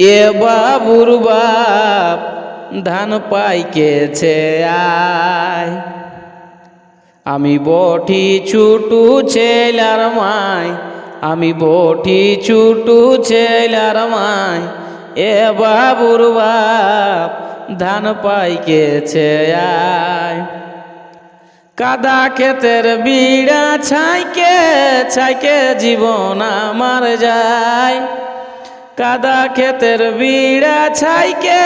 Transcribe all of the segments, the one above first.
এ বাবুর বাপ ধান পাইকেছে আয়। আমি বটি ছুটু ছেলার মাই আমি বটি ছুটু ছেলার মাই এ বাবুর বাপ ধান পাইকেছে কাদা ক্ষেতের বিড়া ছাইকে ছাইকে জীবন আমার যায়। কাদা ক্ষেতের বিড়া ছাইকে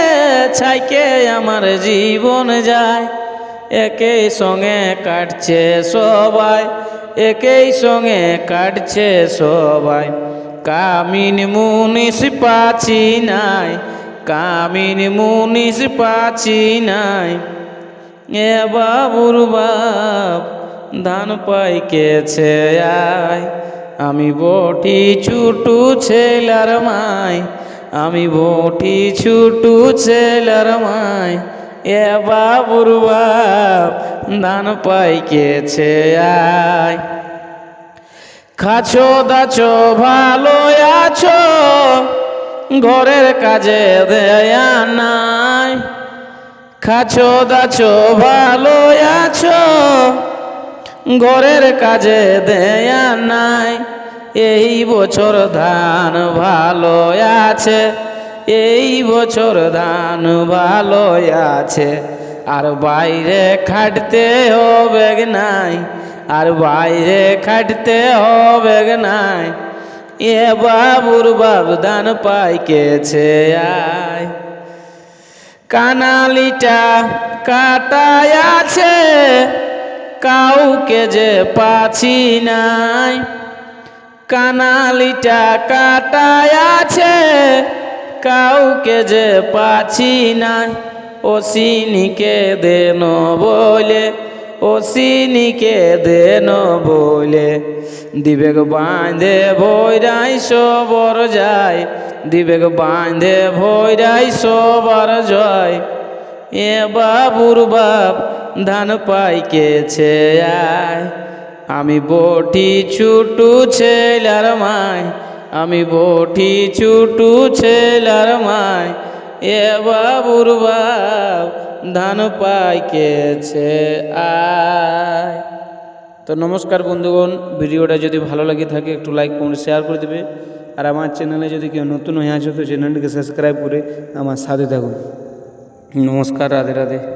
ছাইকে আমার জীবন যায়। একই সঙ্গে কাটছে সবাই, একই সঙ্গে কাটছে সবাই। কামিন মুনিস পাছি নাই, কামিন মুনিস পাছি নাই। এ বাবুর বাপ ধান পাইকেছে আয়। আমি বটি ছুটু ছেলার মাই, আমি বটি ছুটু ছেলার মাই। এ বাবুর বাপ ধান পাইকেছে আয়। খাছো দাছো, ভালো আছো, ঘরের কাজে দেয়া নাই। খাছো দাছো, ভালো আছো ঘরের কাজে দেয়া নাই। এই বছর ধান ভালো আছে, এই বছর ধান ভালো আছে। আর বাইরে খাটতে হবে নাই, আর বাইরে খাটতে হবে নাই। এ বাবুর বাব ধান পাইকেছে আয়। কানালিটা কাটায় আছে। কাউকে যে পাছি নাই। কানালিটা কাটায় আছে, কাউকে যে পাছি নাই। ও সিনিকে দেন বলে ও সিনিকে দেন বলে। দিবেগ বাঁধে ভৈরাই সবর যায়, দিবেগ বাঁধে ভৈরাই সবার জয়। এ বাবুর বাপ ধান পাইকেছে আয় আমি বটি ছুটু ছেলার মাই আমি বটি ছুটু ছেলার মাই এ বাবুর বাপ ধান পাইকেছে আয় তো নমস্কার বন্ধুগণ, ভিডিওটা যদি ভালো লাগে থাকে, একটু লাইক কমেন্ট শেয়ার করে দেবে। আর আমার চ্যানেলে যদি কেউ নতুন হয়ে আছে, তো চ্যানেলটিকে সাবস্ক্রাইব করে আমার সাথে থাকুন। নমস্কার, রাধে রাধে।